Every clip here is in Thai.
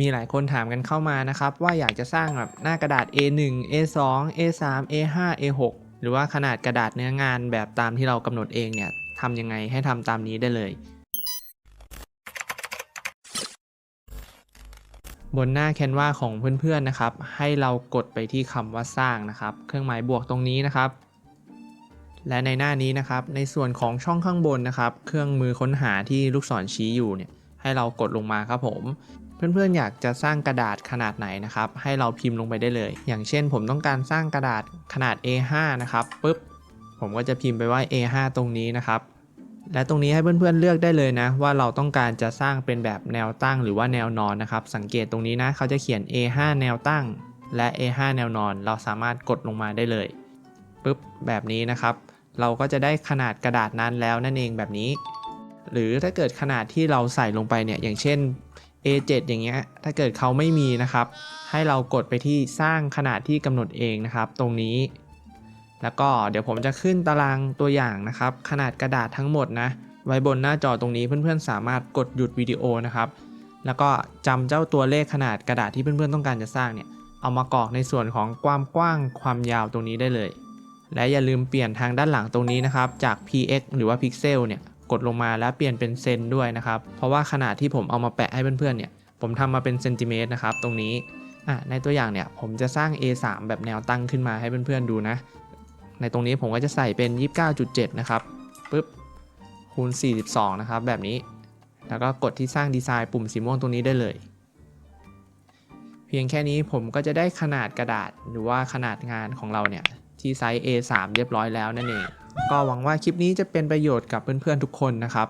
มีหลายคนถามกันเข้ามานะครับ ว่าอยากจะสร้างแบบหน้ากระดาษ A1 A2 A3 A5 A6 หรือว่าขนาดกระดาษเนื้องานแบบตามที่เรากำหนดเองเนี่ยทำยังไงให้ทำตามนี้ได้เลย บนหน้าแคนวาของเพื่อนๆนะครับ ให้เรากดไปที่คำว่าสร้างนะครับ เครื่องหมายบวกตรงนี้นะครับ และในหน้านี้นะครับ ในส่วนของช่องข้างบนนะครับ เครื่องมือค้นหาที่ลูกศรชี้อยู่เนี่ย ให้เรากดลงมาครับผมเพื่อนๆอยากจะสร้างกระดาษขนาดไหนนะครับ ให้เราพิมพ์ลงไปได้เลย อย่างเช่น ผมต้องการสร้างกระดาษขนาด A5 นะครับปุ๊บผมก็จะพิมพ์ไปว่า A5 ตรงนี้นะครับ และตรงนี้ให้เพื่อนๆเลือกได้เลยนะ ว่าเราต้องการจะสร้างเป็นแบบแนวตั้งหรือว่าแนวนอนนะครับ สังเกตตรงนี้นะ เขาจะเขียน A5 แนวตั้ง และ A5 แนวนอน เราสามารถกดลงมาได้เลยปุ๊บแบบนี้นะครับ เราก็จะได้ขนาดกระดาษนั้นแล้วนั่นเองแบบนี้ หรือถ้าเกิดขนาดที่เราใส่ลงไปเนี่ยอย่างเช่น A7 อย่างเงี้ยถ้าเกิดเขาไม่มีนะครับ ให้เรากดไปที่สร้างขนาดที่กำหนดเองนะครับ ตรงนี้ แล้วก็เดี๋ยวผมจะขึ้นตารางตัวอย่างนะครับ ขนาดกระดาษทั้งหมดนะ ไว้บนหน้าจอตรงนี้เพื่อนๆ สามารถกดหยุดวิดีโอนะครับ แล้วก็จำเจ้าตัวเลขขนาดกระดาษที่เพื่อนๆต้องการจะสร้างเนี่ยเอามากรอกในส่วนของความกว้างความยาวตรงนี้ได้เลย และอย่าลืมเปลี่ยนทางด้านหลังตรงนี้นะครับ จาก px หรือว่า pixel เนี่ย กดลงมาแล้วเปลี่ยนเป็นเซนด้วยนะครับ เพราะว่าขนาดที่ผมเอามาแปะให้เพื่อนๆเนี่ย ผมทำมาเป็นเซนติเมตรนะครับตรงนี้ในตัวอย่างเนี่ยผมจะสร้าง A3 แบบแนวตั้งขึ้นมาให้เพื่อนๆดูนะ ในตรงนี้ผมก็จะใส่เป็น 29.7 นะครับปึ๊บคูณ 42 นะครับ แบบนี้ แล้วก็กดที่สร้างดีไซน์ปุ่มสีม่วงตรงนี้ได้เลย เพียงแค่นี้ผมก็จะได้ขนาดกระดาษหรือว่าขนาดงานของเราเนี่ยที่ไซส์ A3 เรียบร้อยแล้วนั่นเอง ก็หวังว่าคลิปนี้จะเป็นประโยชน์กับเพื่อนๆทุกคนนะครับ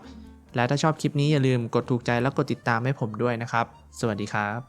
และถ้าชอบคลิปนี้อย่าลืมกดถูกใจและกดติดตามให้ผมด้วยนะครับ สวัสดีครับ